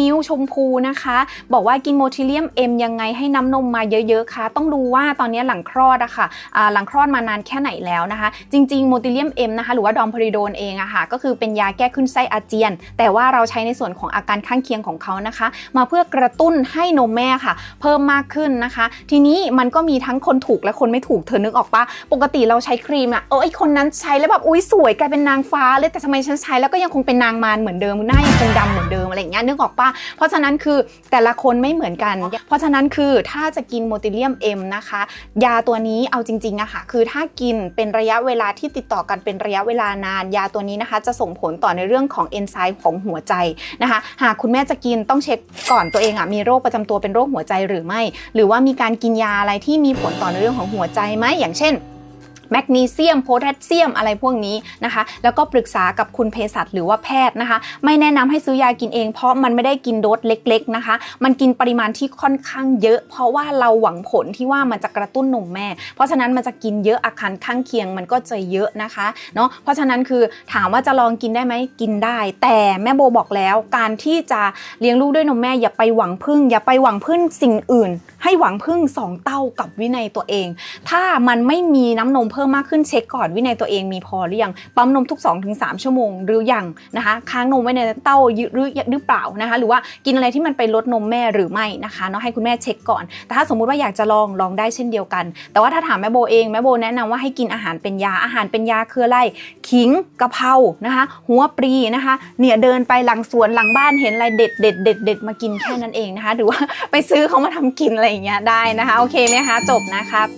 มิวชมพูนะคะ บอกว่ากินโมทิเลียมเอ็มยังไงให้น้ำนมมาเยอะๆคะต้องดูว่าตอนนี้หลังคลอดอะค่ะอ่าหลังคลอดมานานแค่ไหนแล้วนะคะ จริงๆโมทิเลียมเอ็มนะคะหรือว่าดอมพริโดนเองอะค่ะก็คือเป็นยาแก้ขึ้นไส้อาเจียน แต่ว่าเราใช้ในส่วนของอาการข้างเคียงของเขานะคะ มาเพื่อกระตุ้นให้นมแม่ค่ะ เพิ่มมากขึ้นนะคะ ทีนี้มันก็มีทั้งคนถูกและคนไม่ถูกเธอนึกออกปะปกติเราใช้ครีมอะเออไอคนนั้นใช้แล้วแบบอุ้ยสวยกลายเป็นนางฟ้าเลยแต่ทำไมฉันใช้แล้วก็ยังคงเป็นนางมารเหมือนเดิมหน้ายังคงดำเหมือนเดิมอะไรอย่างเงี้ยนึกออกปะเพราะฉะนั้นคือแต่ละคนไม่เหมือนกัน เพราะฉะนั้นคือถ้าจะกินโมติเลียมเอ็มนะคะ ยาตัวนี้เอาจริงๆอะค่ะคือถ้ากินเป็นระยะเวลาที่ติดต่อกันเป็นระยะเวลานาน ยาตัวนี้นะคะ จะส่งผลต่อในเรื่องของเอนไซม์ของหัวใจนะคะ หากคุณแม่จะกินต้องเช็คก่อนตัวเองอะมีโรคประจำตัวเป็นโรคหัวใจหรือไม่ หรือว่ามีการกินยาอะไรที่มีผลต่อในเรื่องของหัวใจไหมอย่างเช่น แมกนีเซียมโพแทสเซียมอะไรพวกนี้นะคะ แล้วก็ปรึกษากับคุณเภสัชหรือว่าแพทย์นะคะ ไม่แนะนำให้ซื้อยากินเอง เพราะมันไม่ได้กินโดสเล็ก ๆนะคะ มันกินปริมาณที่ค่อนข้างเยอะ เพราะว่าเราหวังผลที่ว่ามันจะกระตุ้นนมแม่ เพราะฉะนั้นมันจะกินเยอะอาการข้างเคียงมันก็จะเยอะนะคะเนาะเพราะฉะนั้นคือถามว่าจะลองกินได้ไหมกินได้ แต่แม่โบบอกแล้วการที่จะเลี้ยงลูกด้วยนมแม่อย่าไปหวังพึ่ง อย่าไปหวังพึ่งสิ่งอื่นให้หวังพึ่งสองเต้ากับวินัยตัวเอง ถ้ามันไม่มีน้ำนมเพิ่มมากขึ้นเช็คก่อนวินัยตัวเองมีพอหรือยังปั๊มนมทุก 2-3 ชั่วโมงหรือยังนะคะค้างนมไว้ในเต้าหรือหรือเปล่านะคะ หรือว่ากินอะไรที่มันไปลดนมแม่หรือไม่นะคะเนาะให้คุณแม่เช็คก่อน แต่ถ้าสมมุติว่าอยากจะลองลองได้เช่นเดียวกัน แต่ว่าถ้าถามแม่โบเองแม่โบแนะนำว่าให้กินอาหารเป็นยาอาหารเป็นยาคืออะไรขิงกะเพรานะคะ หัวปรีนะคะเนี่ยเดินไปหลังสวนหลังบ้านเห็นอะไรเด็ดเด็ดเด็ดเด็ดมากินแค่นั้นเองนะคะ หรือว่าไปซื้อเขามาทำกินอะไรอย่างเงี้ยได้นะคะ โอเคไหมคะ จบนะครับ